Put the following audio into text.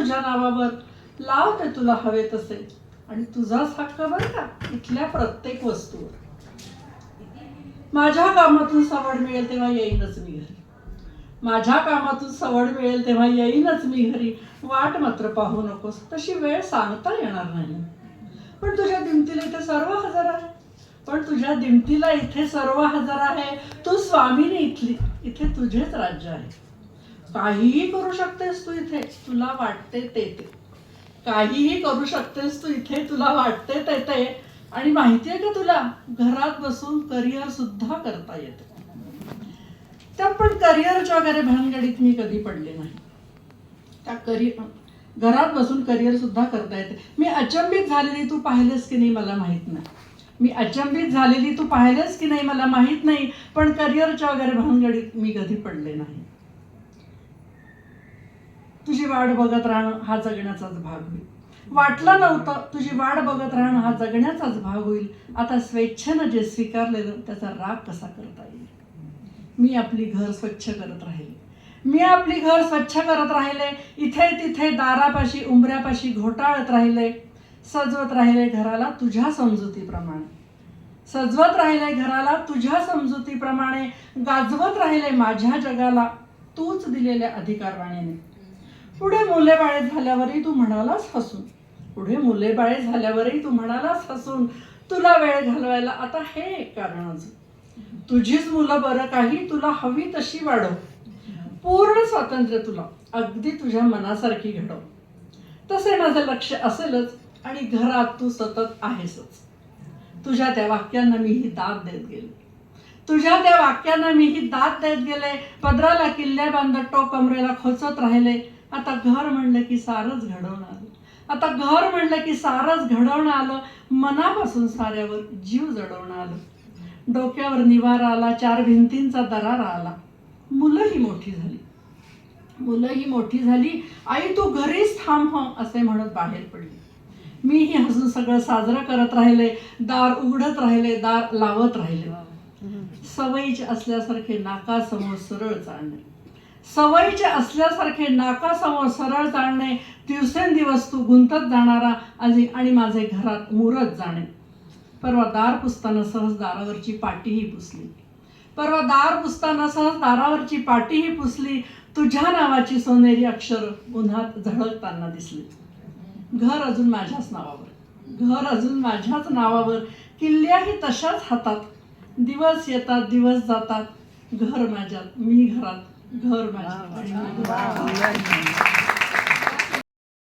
तुझ्या नावावर. लाव ते तुला हवे तसे. आणि तुझाच हक्क बरं का इथल्या प्रत्येक वस्तूवर. माझ्या कामातून सवड मिळेल तेव्हा येईनच मी घरी. माझ्या कामातून सवड मिळेल तेव्हा येईनच मी घरी. वाट मात्र पाहू नकोस तशी वेळ सांगता येणार नाही. पण तुझ्या दिमतीला इथे सर्व हजर आहे. पण तुझ्या दिमतीला इथे सर्व हजर आहे. तू स्वामीने इथली इथे तुझेच राज्य आहे. काहीही करू शकतेस तू इथे तुला वाटते ते ते. काहीही करू शकतेस तू इथे तुला वाटते ते ते. आणि माहितीये का तुला? घरात बसून करिअर सुद्धा करता येते. त्या पण करिअरच्या वगैरे भानगडीत मी कधी पडले नाही. त्या करिअर घरात बसून करिअर सुद्धा करता येते. मी अचंबित झालेली तू पाहिलेस की नाही मला माहीत नाही. मी अचंबित झालेली तू पाहिलेस की नाही मला माहीत नाही. पण करिअरच्या वगैरे भानगडीत मी कधी पडले नाही. तुझी वाट बघत राहणं हा जगण्याचाच भाग होईल. वाटलं नव्हतं तुझी वाट बघत राहणं हा जगण्याचाच भाग होईल. आता स्वेच्छेनं जे स्वीकारलेलं त्याचा राग कसा करता येईल? मी आपली घर स्वच्छ करत राहिले. मी आपली घर स्वच्छ करत राहिले. इथे तिथे दारापाशी उंबऱ्यापाशी घोटाळत राहिले. सजवत राहिले घराला तुझ्या समजुतीप्रमाणे. सजवत राहिले घराला तुझ्या समजुतीप्रमाणे. गाजवत राहिले माझ्या जगाला. तूच दिलेल्या अधिकारवाणीने. पुढे मुले बाळे झाल्यावरही तू म्हणालास हसून. पुढे मुले बाळे झाल्यावरही तू म्हणालास हसून. तुला वेळ घालवायला आता हे एक कारण तुझीच मुलं बरं काही तुला हवी तशी वाढव. पूर्ण स्वातंत्र्य तुला अगदी तुझ्या मनासारखी घडव. तसे माझं लक्ष असेलच आणि घरात तू सतत आहेसच. तुझ्या त्या वाक्यांना मी ही दाद देत गेले. तुझ्या त्या वाक्यांना मी ही दाद देत गेले. पदराला किल्ल्या बांधत टो कमरेला खोचत राहिले. आता घर म्हणलं की सारच घडवून आलं. आता घर म्हणलं की सारच घडवणं आलं. मनापासून साऱ्यावर जीव जडवणं आलं. डोक्यावर निवारा आला चार भिंतींचा दरारा आला. मुलंही मोठी झाली. मुलंही मोठी झाली. आई तू घरीच थांब हं असे म्हणत बाहेर पडली. मीही हसून सगळं साजरं करत राहिले. दार उघडत राहिले दार लावत राहिले. सवयीचे असल्यासारखे नाकासमोर सरळ चालणे सवयीचे असल्यासारखे नाकासमोर सरळ जाणणे दिवसेंदिवस तू गुंतत जाणारा आजी आणि माझे घरात मुरत जाणे. परवा दार पुसताना सहज दारावरची पाटीही पुसली. परवा दार पुसताना सहज दारावरची पाटीही पुसली. तुझ्या नावाची सोनेरी अक्षर उन्हात झळकताना दिसली. घर अजून माझ्याच नावावर. घर अजून माझ्याच नावावर. किल्ल्याही तशाच हातात. दिवस येतात दिवस जातात. घर माझ्यात मी घरात. घर माझ्यात आणि मी घरात.